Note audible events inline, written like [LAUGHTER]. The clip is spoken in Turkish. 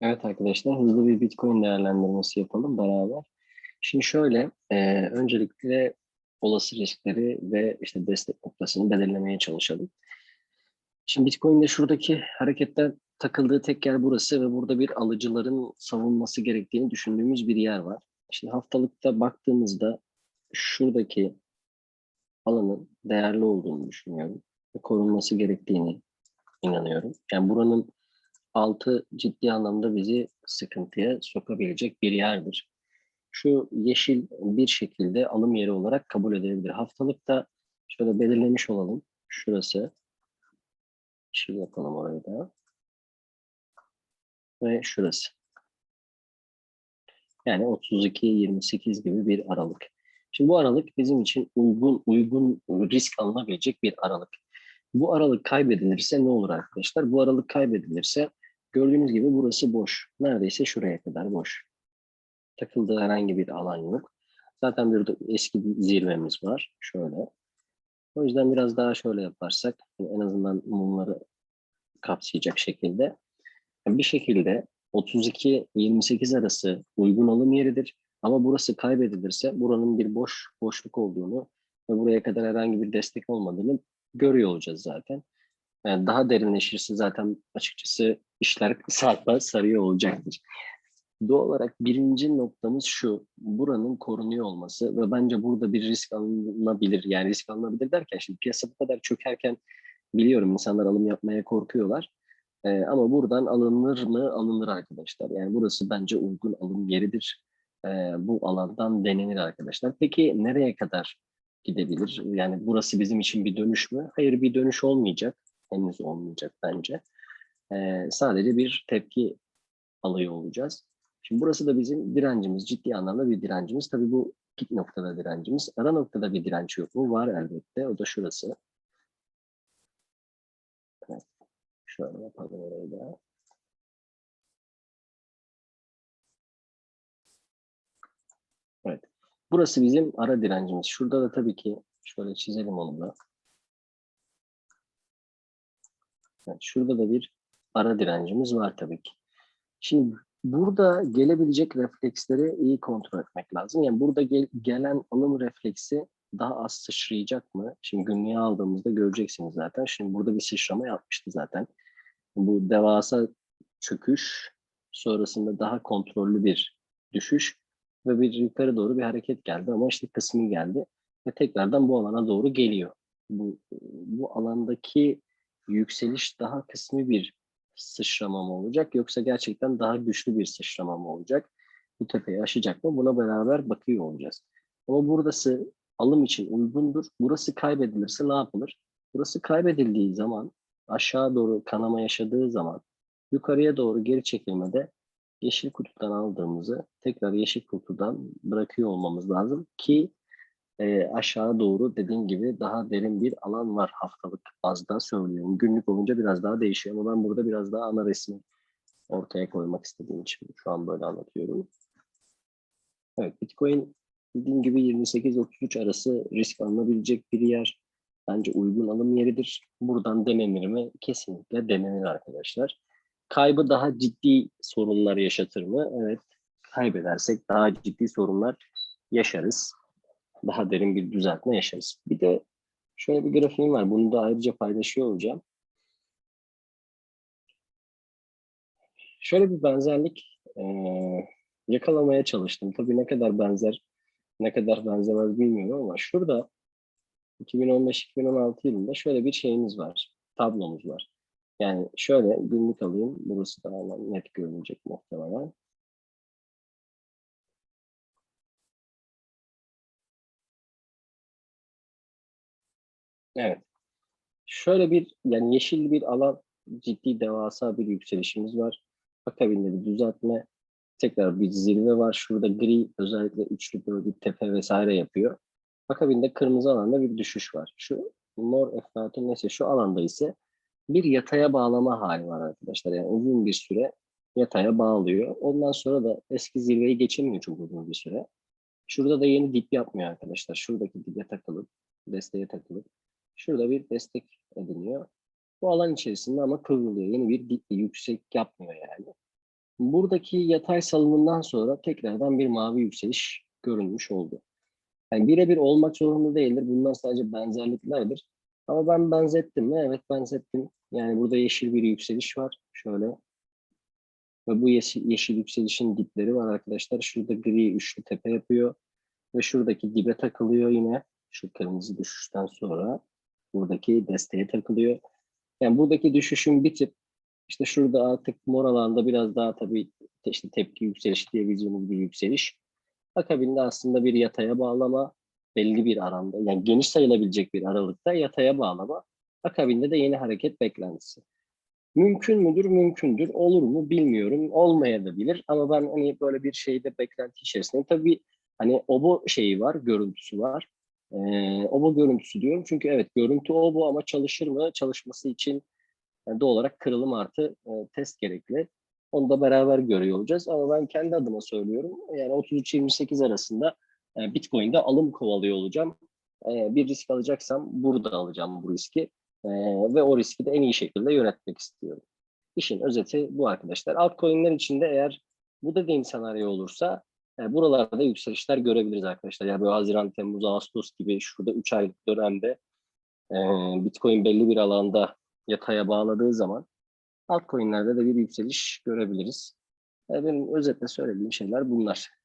Evet arkadaşlar hızlı bir Bitcoin değerlendirmesi yapalım beraber. Şimdi şöyle, e, öncelikle olası riskleri ve işte destek noktasını belirlemeye çalışalım. Şimdi Bitcoin'de şuradaki hareketten takıldığı tek yer burası ve burada bir alıcıların savunması gerektiğini düşündüğümüz bir yer var. Şimdi haftalıkta baktığımızda şuradaki alanın değerli olduğunu düşünüyorum ve korunması gerektiğini inanıyorum. Yani buranın altı ciddi anlamda bizi sıkıntıya sokabilecek bir yerdir. Şu yeşil bir şekilde alım yeri olarak kabul edilebilir. Haftalıkta şöyle belirlemiş olalım. Şurası. Yeşil yapalım orayı da. Ve şurası. Yani 32-28 gibi bir aralık. Şimdi bu aralık bizim için uygun uygun risk alınabilecek bir aralık. Bu aralık kaybedilirse ne olur arkadaşlar? Bu aralık kaybedilirse gördüğünüz gibi burası boş. Neredeyse şuraya kadar boş. Takıldığı herhangi bir alan yok. Zaten bir de eski bir zirvemiz var. Şöyle. O yüzden biraz daha şöyle yaparsak yani en azından mumları kapsayacak şekilde bir şekilde 32-28 arası uygun alım yeridir. Ama burası kaybedilirse buranın bir boş boşluk olduğunu ve buraya kadar herhangi bir destek olmadığını görüyor olacağız zaten. Yani daha derinleşirse zaten açıkçası işler [LAUGHS] sarpa sarıyor olacaktır. Doğal olarak birinci noktamız şu, buranın korunuyor olması ve bence burada bir risk alınabilir. Yani risk alınabilir derken şimdi piyasa bu kadar çökerken biliyorum insanlar alım yapmaya korkuyorlar. Ee, ama buradan alınır mı? Alınır arkadaşlar. Yani burası bence uygun alım yeridir. Ee, bu alandan denenir arkadaşlar. Peki nereye kadar gidebilir? Yani burası bizim için bir dönüş mü? Hayır bir dönüş olmayacak. Henüz olmayacak bence. Ee, sadece bir tepki alıyor olacağız. Şimdi burası da bizim direncimiz. Ciddi anlamda bir direncimiz. Tabii bu pik noktada direncimiz. Ara noktada bir direnç yok mu? Var elbette. O da şurası. Evet. Şöyle yapalım orayı da. Evet. Burası bizim ara direncimiz. Şurada da tabii ki şöyle çizelim onu da. Evet, şurada da bir ara direncimiz var tabii ki. Şimdi burada gelebilecek refleksleri iyi kontrol etmek lazım. Yani burada gel, gelen alım refleksi daha az sıçrayacak mı? Şimdi günlüğe aldığımızda göreceksiniz zaten. Şimdi burada bir sıçrama yapmıştı zaten. Bu devasa çöküş sonrasında daha kontrollü bir düşüş ve bir yukarı doğru bir hareket geldi ama işte kısmı geldi ve tekrardan bu alana doğru geliyor. Bu, bu alandaki yükseliş daha kısmi bir sıçrama mı olacak yoksa gerçekten daha güçlü bir sıçrama mı olacak? Bu tepeyi aşacak mı? Buna beraber bakıyor olacağız. Ama burası alım için uygundur. Burası kaybedilirse ne yapılır? Burası kaybedildiği zaman aşağı doğru kanama yaşadığı zaman yukarıya doğru geri çekilmede yeşil kutudan aldığımızı tekrar yeşil kutudan bırakıyor olmamız lazım ki e, aşağı doğru dediğim gibi daha derin bir alan var haftalık bazda söylüyorum. Günlük olunca biraz daha değişiyor ama ben burada biraz daha ana resmi ortaya koymak istediğim için şu an böyle anlatıyorum. Evet Bitcoin dediğim gibi 28-33 arası risk alınabilecek bir yer. Bence uygun alım yeridir. Buradan denenir mi? Kesinlikle denenir arkadaşlar. Kaybı daha ciddi sorunlar yaşatır mı? Evet. Kaybedersek daha ciddi sorunlar yaşarız daha derin bir düzeltme yaşarız. Bir de şöyle bir grafiğim var. Bunu da ayrıca paylaşıyor olacağım. Şöyle bir benzerlik e, yakalamaya çalıştım. Tabii ne kadar benzer, ne kadar benzemez bilmiyorum ama şurada 2015-2016 yılında şöyle bir şeyimiz var. Tablomuz var. Yani şöyle günlük alayım. Burası daha net görünecek muhtemelen. Evet. Şöyle bir yani yeşil bir alan ciddi devasa bir yükselişimiz var. Akabinde bir düzeltme. Tekrar bir zirve var. Şurada gri özellikle üçlü böyle bir tepe vesaire yapıyor. Akabinde kırmızı alanda bir düşüş var. Şu mor eflatun neyse şu alanda ise bir yataya bağlama hali var arkadaşlar. Yani uzun bir süre yataya bağlıyor. Ondan sonra da eski zirveyi geçemiyor çok uzun bir süre. Şurada da yeni dip yapmıyor arkadaşlar. Şuradaki dibe takılıp, desteğe takılıp Şurada bir destek ediniyor. Bu alan içerisinde ama kıvrılıyor. Yeni bir yüksek yapmıyor yani. buradaki yatay salınımdan sonra tekrardan bir mavi yükseliş görünmüş oldu. Yani birebir olmak zorunda değildir. Bunlar sadece benzerliklerdir. Ama ben benzettim mi? Evet benzettim. Yani burada yeşil bir yükseliş var. Şöyle. Ve bu yeşil, yeşil yükselişin dipleri var arkadaşlar. Şurada gri üçlü tepe yapıyor. Ve şuradaki dibe takılıyor yine. Şu kırmızı düşüşten sonra buradaki desteğe takılıyor. Yani buradaki düşüşün bitip işte şurada artık mor alanda biraz daha tabii işte tepki yükselişi diyebileceğimiz bir yükseliş. Akabinde aslında bir yataya bağlama belli bir aranda yani geniş sayılabilecek bir aralıkta yataya bağlama. Akabinde de yeni hareket beklentisi. Mümkün müdür? Mümkündür. Olur mu? Bilmiyorum. Olmayabilir. Ama ben hani böyle bir şeyde beklenti içerisindeyim. Tabii hani obo şeyi var, görüntüsü var. Ee, obo görüntüsü diyorum. Çünkü evet görüntü obo ama çalışır mı? Çalışması için yani doğal olarak kırılım artı e, test gerekli. Onu da beraber görüyor olacağız. Ama ben kendi adıma söylüyorum. Yani 33-28 arasında e, Bitcoin'de alım kovalıyor olacağım. E, bir risk alacaksam burada alacağım bu riski. E, ve o riski de en iyi şekilde yönetmek istiyorum. İşin özeti bu arkadaşlar. Altcoin'ler içinde eğer bu dediğim senaryo olursa e, buralarda yükselişler görebiliriz arkadaşlar. Yani böyle Haziran, Temmuz, Ağustos gibi şurada 3 aylık dönemde e, Bitcoin belli bir alanda yataya bağladığı zaman altcoin'lerde de bir yükseliş görebiliriz. E, benim özetle söylediğim şeyler bunlar.